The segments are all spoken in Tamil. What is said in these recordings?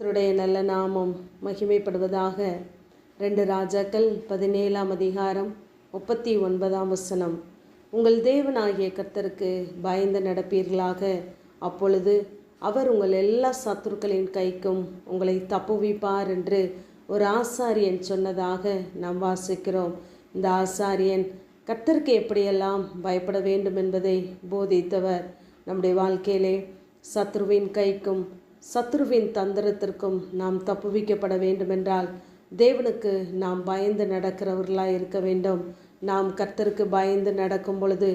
கர்த்தருடைய நல்ல நாமம் மகிமைப்படுவதாக ரெண்டு ராஜாக்கள் பதினேழாம் அதிகாரம் முப்பத்தி ஒன்பதாம் வசனம். உங்கள் தேவனாகிய கர்த்தருக்கு பயந்து நடப்பீர்களாக. அப்பொழுது அவர் உங்கள் எல்லா சத்துருக்களின் கைக்கும் உங்களை தப்புவிப்பார் என்று ஒரு ஆசாரியன் சொன்னதாக நாம் வாசிக்கிறோம். இந்த ஆசாரியன் கர்த்தருக்கு எப்படியெல்லாம் பயப்பட வேண்டும் என்பதை போதித்தவர். நம்முடைய வாழ்க்கையிலே சத்ருவின் கைக்கும் சத்ருவின் தந்திரத்திற்கும் நாம் தப்புவிக்கப்பட வேண்டுமென்றால் தேவனுக்கு நாம் பயந்து நடக்கிறவர்களாக இருக்க வேண்டும். நாம் கர்த்தருக்கு பயந்து நடக்கும் பொழுது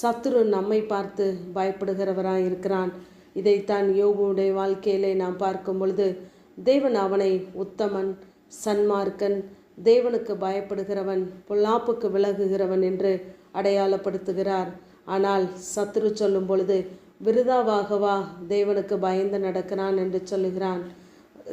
சத்ரு நம்மை பார்த்து பயப்படுகிறவராக இருக்கிறான். இதைத்தான் யோபுடைய வாழ்க்கையிலே நாம் பார்க்கும் பொழுது தேவன் அவனை உத்தமன் சன்மார்க்கன் தேவனுக்கு பயப்படுகிறவன் பொல்லாப்புக்கு விலகுகிறவன் என்று அடையாளப்படுத்துகிறார். ஆனால் சத்ரு சொல்லும் பொழுது விருதாவாகவா? தேவனுக்கு பயந்து நடக்கிறான் என்று சொல்லுகிறான்.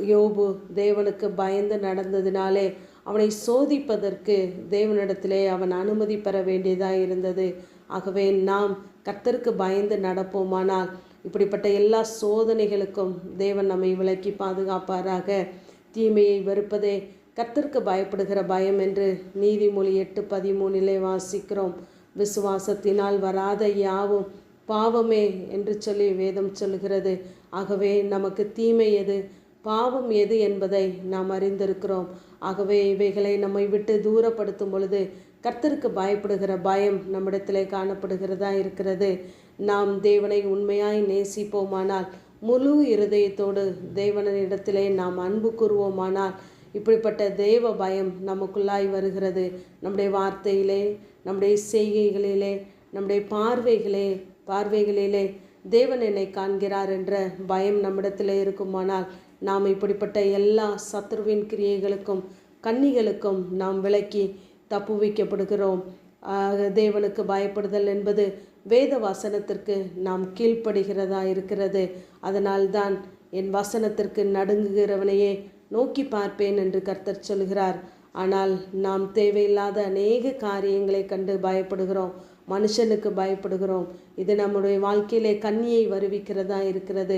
யோபு தேவனுக்கு பயந்து நடந்ததினாலே அவனை சோதிப்பதற்கு தேவனிடத்திலே அவன் அனுமதி பெற வேண்டியதாக இருந்தது. ஆகவே நாம் கர்த்தருக்கு பயந்து நடப்போமானால் இப்படிப்பட்ட எல்லா சோதனைகளுக்கும் தேவன் நம்மை விலக்கி பாதுகாப்பாராக. தீமையை வெறுப்பதே கர்த்தருக்கு பயப்படுகிற பயம் என்று நீதிமொழி எட்டு பதிமூணிலே வாசிக்கிறோம். விசுவாசத்தினால் வராத யாவும் பாவமே என்று சொல்லி வேதம் சொல்லுகிறது. ஆகவே நமக்கு தீமை எது? பாவம் எது என்பதை நாம் அறிந்திருக்கிறோம். ஆகவே இவைகளை நம்மை விட்டு தூரப்படுத்தும் பொழுது கர்த்தருக்கு பயப்படுகிற பயம் நம்மிடத்திலே காணப்படுகிறதா இருக்கிறது. நாம் தேவனை உண்மையாய் நேசிப்போமானால் முழு இருதயத்தோடு தேவனிடத்திலே நாம் அன்பு கூறுவோமானால் இப்படிப்பட்ட தெய்வ பயம் நமக்குள்ளாய் வருகிறது. நம்முடைய வார்த்தையிலே நம்முடைய செய்கைகளிலே நம்முடைய பார்வைகளே பார்வைகளிலே தேவன் என்னை காண்கிறார் என்ற பயம் நம்மிடத்தில் இருக்குமானால் நாம் இப்படிப்பட்ட எல்லா சத்ருவின் கிரியைகளுக்கும் கன்னிகளுக்கும் நாம் விலக்கி தப்புவிக்கப்படுகிறோம். தேவனுக்கு பயப்படுதல் என்பது வேத வசனத்திற்கு நாம் கீழ்ப்படுகிறதா இருக்கிறது. அதனால்தான் என் வசனத்திற்கு நடுங்குகிறவனையே நோக்கி பார்ப்பேன் என்று கர்த்தர் சொல்கிறார். ஆனால் நாம் தேவையில்லாத அநேக காரியங்களை கண்டு பயப்படுகிறோம். மனுஷனுக்கு பயப்படுகிறோம். இது நம்முடைய வாழ்க்கையிலே கண்ணியை வருவிக்கிறதா இருக்கிறது.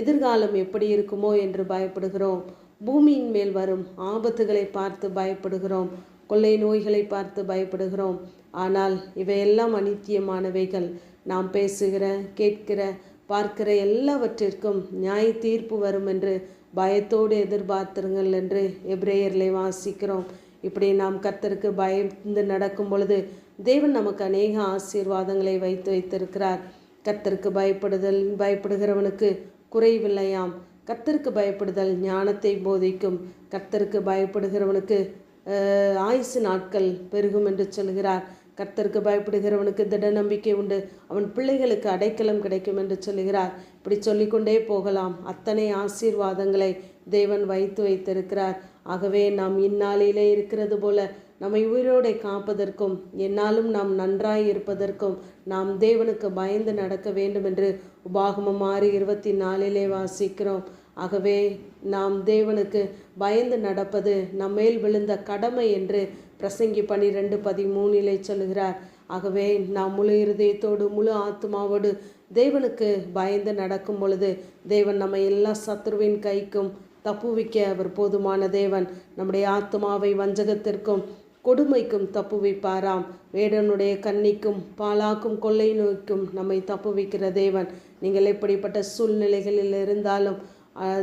எதிர்காலம் எப்படி இருக்குமோ என்று பயப்படுகிறோம். பூமியின் மேல் வரும் ஆபத்துகளை பார்த்து பயப்படுகிறோம். கொள்ளை நோய்களை பார்த்து பயப்படுகிறோம். ஆனால் இவையெல்லாம் அனித்தியமானவைகள். நாம் பேசுகிற கேட்கிற பார்க்கிற எல்லாவற்றிற்கும் நியாய தீர்ப்பு வரும் என்று பயத்தோடு எதிர்பார்த்திருங்கள் என்று எப்ரேயர்களை வாசிக்கிறோம். இப்படி நாம் கர்த்தருக்கு பயந்து நடக்கும் பொழுது தேவன் நமக்கு அநேக ஆசீர்வாதங்களை வைத்து வைத்திருக்கிறார். கர்த்தருக்கு பயப்படுதல் பயப்படுகிறவனுக்கு குறைவில்லையாம். கத்தருக்கு பயப்படுதல் ஞானத்தை போதிக்கும். கர்த்தருக்கு பயப்படுகிறவனுக்கு ஆயுசு நாட்கள் பெருகும் என்று சொல்கிறார். கர்த்தருக்கு பயப்படுகிறவனுக்கு திட நம்பிக்கை உண்டு. அவன் பிள்ளைகளுக்கு அடைக்கலம் கிடைக்கும் என்று சொல்கிறார். இப்படி சொல்லிக்கொண்டே போகலாம். அத்தனை ஆசீர்வாதங்களை தேவன் வைத்து வைத்திருக்கிறார். ஆகவே நாம் இந்நாளிலே இருக்கிறது போல நம்மை உயிரோடை காப்பதற்கும் என்னாலும் நாம் நன்றாய் இருப்பதற்கும் நாம் தேவனுக்கு பயந்து நடக்க வேண்டும் என்று உபாகமம் ஆறு இருபத்தி நாலிலே வாசிக்கிறோம். ஆகவே நாம் தேவனுக்கு பயந்து நடப்பது நம்மேல் விழுந்த கடமை என்று பிரசங்கி பனிரெண்டு பதிமூணிலே சொல்கிறார் ஆகவே நாம் முழு இருதயத்தோடு முழு ஆத்மாவோடு தேவனுக்கு பயந்து நடக்கும் பொழுது தேவன் நம்ம எல்லா சத்ருவின் கைக்கும் தப்புவிக்க அவர் போதுமான தேவன். நம்முடைய ஆத்மாவை வஞ்சகத்திற்கும் கொடுமைக்கும் தப்புவிப்பாராம். வேடனுடைய கன்னிக்கும் பாலாக்கும் கொள்ளை நோய்க்கும் நம்மை தப்புவிக்கிற தேவன். நீங்கள் எப்படிப்பட்ட சூழ்நிலைகளில் இருந்தாலும்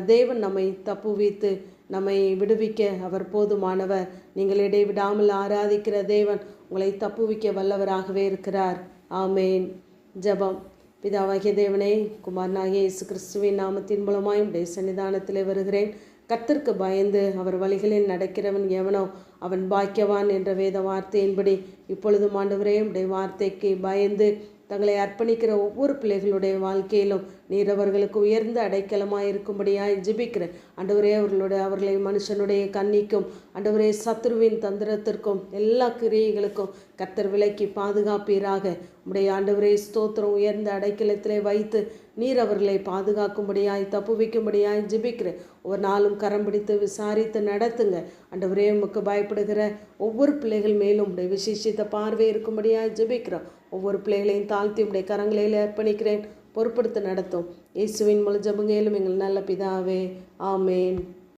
தேவன் நம்மை தப்புவித்து நம்மை விடுவிக்க அவர் போதுமானவர். நீங்கள் இடைவிடாமல் ஆராதிக்கிற தேவன் உங்களை தப்புவிக்க வல்லவராகவே இருக்கிறார். ஆமேன். ஜபம். பிதாவாகிய தேவனே குமாரனாகிய இயேசு கிறிஸ்துவின் நாமத்தின் மூலமாய் உடைய சன்னிதானத்திலே வருகிறேன். கத்திற்கு பயந்து அவர் வழிகளில் நடக்கிறவன் எவனோ அவன் பாக்கியவான் என்ற வேத வார்த்தையின்படி இப்பொழுதும் ஆண்டவரே உடைய வார்த்தைக்கு பயந்து தங்களை அர்ப்பணிக்கிற ஒவ்வொரு பிள்ளைகளுடைய வாழ்க்கையிலும் நீர் அவர்களுக்கு உயர்ந்த அடைக்கலமாக இருக்கும்படியாய் ஜிபிக்கிறேன். அண்டவரே அவர்களுடைய அவர்களை மனுஷனுடைய கண்ணிக்கும் அண்டவரே சத்ருவின் தந்திரத்திற்கும் எல்லா கிரியைகளுக்கும் கத்தர் விலைக்கு பாதுகாப்பீராக. உடைய ஆண்டவரே ஸ்தோத்திரம் உயர்ந்த அடைக்கலத்திலே வைத்து நீர் அவர்களை பாதுகாக்கும்படியாய் தப்புவிக்கும்படியாய் ஜிபிக்கிறேன். ஒரு நாளும் கரம் பிடித்து விசாரித்து நடத்துங்க. அண்டவரே உமக்கு பயப்படுகிற ஒவ்வொரு பிள்ளைகள் மேலும் உடைய விசேஷித்த பார்வை இருக்கும்படியாய் ஜிபிக்கிறோம். ஒவ்வொரு பிள்ளைகளையும் தாழ்த்தி உடைய கரங்களில் அர்ப்பணிக்கிறேன். பொறுப்படுத்தி நடத்தும். இயேசுவின் முழு ஜபங்கையிலும் எங்கள் நல்ல பிதாவே. ஆமேன்.